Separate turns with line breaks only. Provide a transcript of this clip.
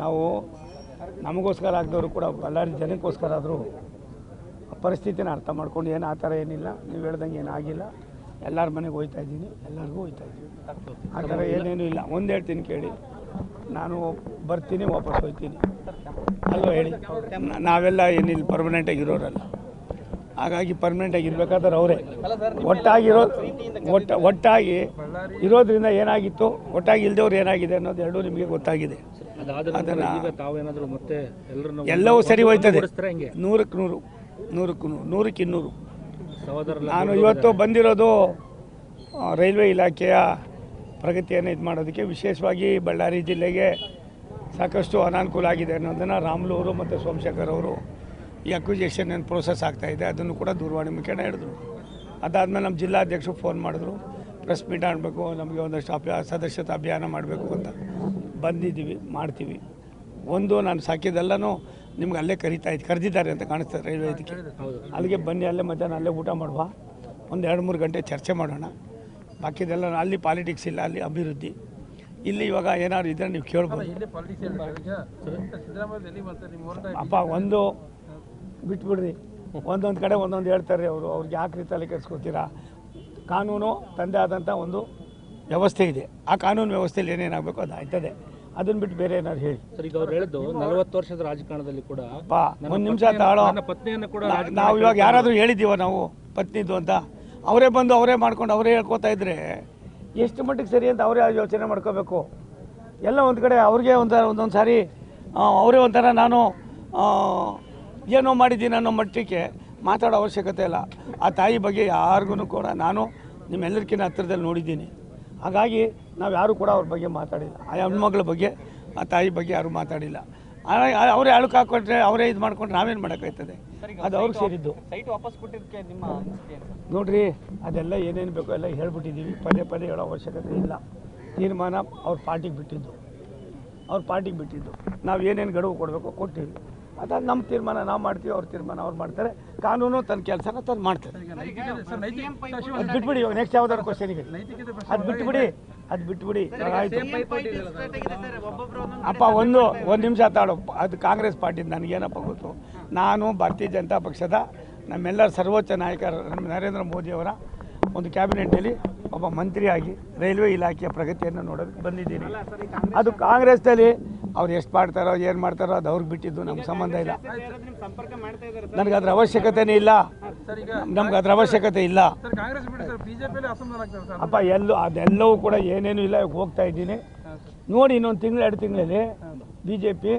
ನಾವು ನಮಗೋಸ್ಕರ ಆಗ್ದವರು ಕೂಡ ಬಳ್ಳಾರಿ ಜನಕ್ಕೋಸ್ಕರ ಆದರೂ ಪರಿಸ್ಥಿತಿನ ಅರ್ಥ ಮಾಡ್ಕೊಂಡು ಏನು ಆ ಥರ ಏನಿಲ್ಲ, ನೀವು ಹೇಳ್ದಂಗೆ ಏನೂ ಆಗಿಲ್ಲ. ಎಲ್ಲರ ಮನೆಗೆ ಹೋಯ್ತಾ ಇದ್ದೀನಿ, ಎಲ್ಲರಿಗೂ ಹೋಯ್ತಾ ಇದ್ದೀನಿ. ಆ ಥರ ಏನೇನು ಇಲ್ಲ. ಒಂದು ಹೇಳ್ತೀನಿ ಕೇಳಿ. ನಾನು ಬರ್ತೀನಿ ವಾಪಸ್ ಹೋಗ್ತೀನಿ. ಅಲ್ವಾ ಹೇಳಿ? ನಾವೆಲ್ಲ ಏನಿಲ್ಲ ಪರ್ಮನೆಂಟಾಗಿ ಇರೋರಲ್ಲ. ಹಾಗಾಗಿ ಪರ್ಮನೆಂಟ್ ಆಗಿರ್ಬೇಕಾದ್ರೆ ಅವರೇ. ಒಟ್ಟಾಗಿರೋ ಒಟ್ಟ ಒಟ್ಟಾಗಿ ಇರೋದ್ರಿಂದ ಏನಾಗಿತ್ತು ಒಟ್ಟಾಗಿ ಇಲ್ದವ್ರು ಏನಾಗಿದೆ ಅನ್ನೋದು ಎರಡೂ ನಿಮಗೆ ಗೊತ್ತಾಗಿದೆ. ಅದನ್ನು ಎಲ್ಲವೂ ಸರಿ ಹೋಯ್ತದೆ. ನೂರಕ್ಕೆ ನೂರು ನೂರಕ್ಕೆ ನೂರು ನೂರಕ್ಕೆ ಇನ್ನೂರು. ನಾನು ಇವತ್ತು ಬಂದಿರೋದು ರೈಲ್ವೆ ಇಲಾಖೆಯ ಪ್ರಗತಿಯನ್ನು ಇದು ಮಾಡೋದಕ್ಕೆ ವಿಶೇಷವಾಗಿ ಬಳ್ಳಾರಿ ಜಿಲ್ಲೆಗೆ ಸಾಕಷ್ಟು ಅನಾನುಕೂಲ ಆಗಿದೆ ಅನ್ನೋದನ್ನು ರಾಮ್ಲೂರು ಮತ್ತು ಸೋಮಶೇಖರ್ ಅವರು ಈ ಅಕ್ವಿಜೇಷನ್ ಏನು ಪ್ರೋಸೆಸ್ ಇದೆ ಅದನ್ನು ಕೂಡ ದೂರವಾಣಿ ಮುಖೇನ ಹೇಳಿದ್ರು. ಅದಾದಮೇಲೆ ನಮ್ಮ ಜಿಲ್ಲಾಧ್ಯಕ್ಷರು ಫೋನ್ ಮಾಡಿದ್ರು. ಪ್ರೆಸ್ ಮೀಟ್ ಆಡಬೇಕು ನಮಗೆ ಒಂದಷ್ಟು ಅಭ್ಯಾ ಸದಸ್ಯತಾ ಅಭಿಯಾನ ಮಾಡಬೇಕು ಅಂತ ಬಂದಿದ್ದೀವಿ ಮಾಡ್ತೀವಿ. ಒಂದು ನಾನು ಸಾಕಿದ್ದೆಲ್ಲನೂ ನಿಮ್ಗೆ ಅಲ್ಲೇ ಕರಿತಾ ಇದ್ದು ಕರೆದಿದ್ದಾರೆ ಅಂತ ಕಾಣಿಸ್ತದೆ ರೈಲ್ವೆ ಇದಕ್ಕೆ. ಅಲ್ಲಿಗೆ ಬನ್ನಿ ಅಲ್ಲೇ ಮಧ್ಯಾಹ್ನ ಅಲ್ಲೇ ಊಟ ಮಾಡುವ. ಒಂದು ಎರಡು ಮೂರು ಗಂಟೆ ಚರ್ಚೆ ಮಾಡೋಣ. ಬಾಕಿದೆಲ್ಲ ಅಲ್ಲಿ ಪಾಲಿಟಿಕ್ಸ್ ಇಲ್ಲ ಅಲ್ಲಿ ಅಭಿವೃದ್ಧಿ. ಇಲ್ಲಿ ಇವಾಗ ಏನಾದ್ರು ಇದ್ರೆ ನೀವು ಕೇಳ್ಬೋದು. ಅಪ್ಪ ಒಂದು ಬಿಟ್ಬಿಡ್ರಿ. ಒಂದೊಂದು ಕಡೆ ಒಂದೊಂದು ಹೇಳ್ತಾರೆ ಅವರು. ಅವ್ರಿಗೆ ಯಾಕೆ ತಲೆ ಕೆಡಿಸ್ಕೊತೀರಾ? ಕಾನೂನು ತಂದೆ ಆದಂಥ ಒಂದು ವ್ಯವಸ್ಥೆ ಇದೆ. ಆ ಕಾನೂನು ವ್ಯವಸ್ಥೆಯಲ್ಲಿ ಏನೇನಾಗಬೇಕು ಅದು ಆಯ್ತದೆ. ಅದನ್ನು ಬಿಟ್ಟು ಬೇರೆ ಏನಾದ್ರು ಹೇಳಿ.
ಸರ್ ಈಗ ಅವ್ರು ಹೇಳಿದ್ದು ನಲವತ್ತು ವರ್ಷದ ರಾಜಕಾರಣದಲ್ಲಿ ಕೂಡ
ಅಪ್ಪ ಒಂದು ನಿಮಿಷ ತಾಳೋ.
ಪತ್ನಿಯನ್ನು ಕೂಡ
ನಾವು ಇವಾಗ ಯಾರಾದರೂ ಹೇಳಿದ್ದೀವ ನಾವು ಪತ್ನಿದ್ದು ಅಂತ? ಅವರೇ ಬಂದು ಅವರೇ ಮಾಡ್ಕೊಂಡು ಅವರೇ ಹೇಳ್ಕೊತಾ ಇದ್ರೆ ಎಷ್ಟು ಮಟ್ಟಿಗೆ ಸರಿ ಅಂತ ಅವರೇ ಯೋಚನೆ ಮಾಡ್ಕೋಬೇಕು? ಎಲ್ಲ ಒಂದು ಕಡೆ ಅವ್ರಿಗೆ ಒಂಥರ ಒಂದೊಂದು ಸಾರಿ ಅವರೇ ಒಂಥರ ನಾನು ಏನೋ ಮಾಡಿದ್ದೀನಿ ಅನ್ನೋ ಮಟ್ಟಕ್ಕೆ ಮಾತಾಡೋ ಅವಶ್ಯಕತೆ ಇಲ್ಲ. ಆ ತಾಯಿ ಬಗ್ಗೆ ಯಾರಿಗೂ ಕೂಡ ನಾನು ನಿಮ್ಮೆಲ್ಲರಿಗಿಂತ ಹತ್ತಿರದಲ್ಲಿ ನೋಡಿದ್ದೀನಿ. ಹಾಗಾಗಿ ನಾವು ಯಾರೂ ಕೂಡ ಅವ್ರ ಬಗ್ಗೆ ಮಾತಾಡಿಲ್ಲ. ಆ ಹೆಣ್ಮಗಳ ಬಗ್ಗೆ ಆ ತಾಯಿ ಬಗ್ಗೆ ಯಾರೂ ಮಾತಾಡಿಲ್ಲ. ಅವರೇ ಅಳುಕು ಹಾಕೊಂಡ್ರೆ ಅವರೇ ಇದು ಮಾಡ್ಕೊಂಡ್ರೆ ನಾವೇನು ಮಾಡೋಕ್ಕಾಯ್ತದೆ? ಅದು ಅವ್ರಿಗೆ ಸೇರಿದ್ದು.
ಸೈಟ್ ವಾಪಸ್ ಕೊಟ್ಟಿದ್ದಕ್ಕೆ ನಿಮ್ಮ ಅನಿಸಿಕೆ ಏನು?
ನೋಡ್ರಿ ಅದೆಲ್ಲ ಏನೇನು ಬೇಕೋ ಎಲ್ಲ ಹೇಳ್ಬಿಟ್ಟಿದ್ದೀವಿ ಪದೇ ಪದೇ ಹೇಳೋ ಅವಶ್ಯಕತೆ ಇಲ್ಲ. ತೀರ್ಮಾನ ಅವ್ರ ಪಾರ್ಟಿಗೆ ಬಿಟ್ಟಿದ್ದು. ಅವ್ರ ಪಾರ್ಟಿಗೆ ಬಿಟ್ಟಿದ್ದು. ನಾವು ಏನೇನು ಗಡುವು ಕೊಡಬೇಕೋ ಕೊಟ್ಟಿವಿ ಅದಾದ ನಮ್ಮ ತೀರ್ಮಾನ ನಾವು ಮಾಡ್ತೀವಿ ಅವ್ರ ತೀರ್ಮಾನ ಅವ್ರು ಮಾಡ್ತಾರೆ. ಕಾನೂನು ತನ್ನ ಕೆಲಸನ ತಂದು ಮಾಡ್ತಾರೆ. ಅದು ಬಿಟ್ಬಿಡಿ ಇವಾಗ ನೆಕ್ಸ್ಟ್ ಯಾವ್ದಾದ್ರು ಇದೆ ಅದು ಬಿಟ್ಬಿಡಿ ಅದು ಬಿಟ್ಬಿಡಿ. ಆಯಿತು. ಅಪ್ಪ ಒಂದು ಒಂದು ನಿಮಿಷ ತಾಳು. ಅದು ಕಾಂಗ್ರೆಸ್ ಪಾರ್ಟಿ ನನಗೇನಪ್ಪ ಗೊತ್ತು? ನಾನು ಭಾರತೀಯ ಜನತಾ ಪಕ್ಷದ ನಮ್ಮೆಲ್ಲರ ಸರ್ವೋಚ್ಚ ನಾಯಕ ನಮ್ಮ ನರೇಂದ್ರ ಮೋದಿಯವರ ಒಂದು ಕ್ಯಾಬಿನೆಟ್ಟಲ್ಲಿ ಒಬ್ಬ ಮಂತ್ರಿಯಾಗಿ ರೈಲ್ವೆ ಇಲಾಖೆಯ ಪ್ರಗತಿಯನ್ನು ನೋಡೋದಕ್ಕೆ ಬಂದಿದ್ದೀನಿ. ಅದು ಕಾಂಗ್ರೆಸ್ನಲ್ಲಿ ಅವ್ರು ಎಷ್ಟು ಮಾಡ್ತಾರೋ ಏನು ಮಾಡ್ತಾರೋ ಅದು ಅವ್ರಿಗೆ ಬಿಟ್ಟಿದ್ದು ನಮ್ಗೆ ಸಂಬಂಧ ಇಲ್ಲ. ನನ್ಗೆ ಅದ್ರ ಅವಶ್ಯಕತೆನೇ ಇಲ್ಲ. ನಮ್ಗೆ ಅದ್ರ ಅವಶ್ಯಕತೆ ಇಲ್ಲ. ಅಪ್ಪ ಎಲ್ಲೂ ಅದೆಲ್ಲವೂ ಕೂಡ ಏನೇನು ಇಲ್ಲ ಹೋಗ್ತಾ ಇದ್ದೀನಿ. ನೋಡಿ ಇನ್ನೊಂದು ತಿಂಗಳು ಎರಡು ತಿಂಗಳಲ್ಲಿ ಬಿ ಜೆ ಪಿ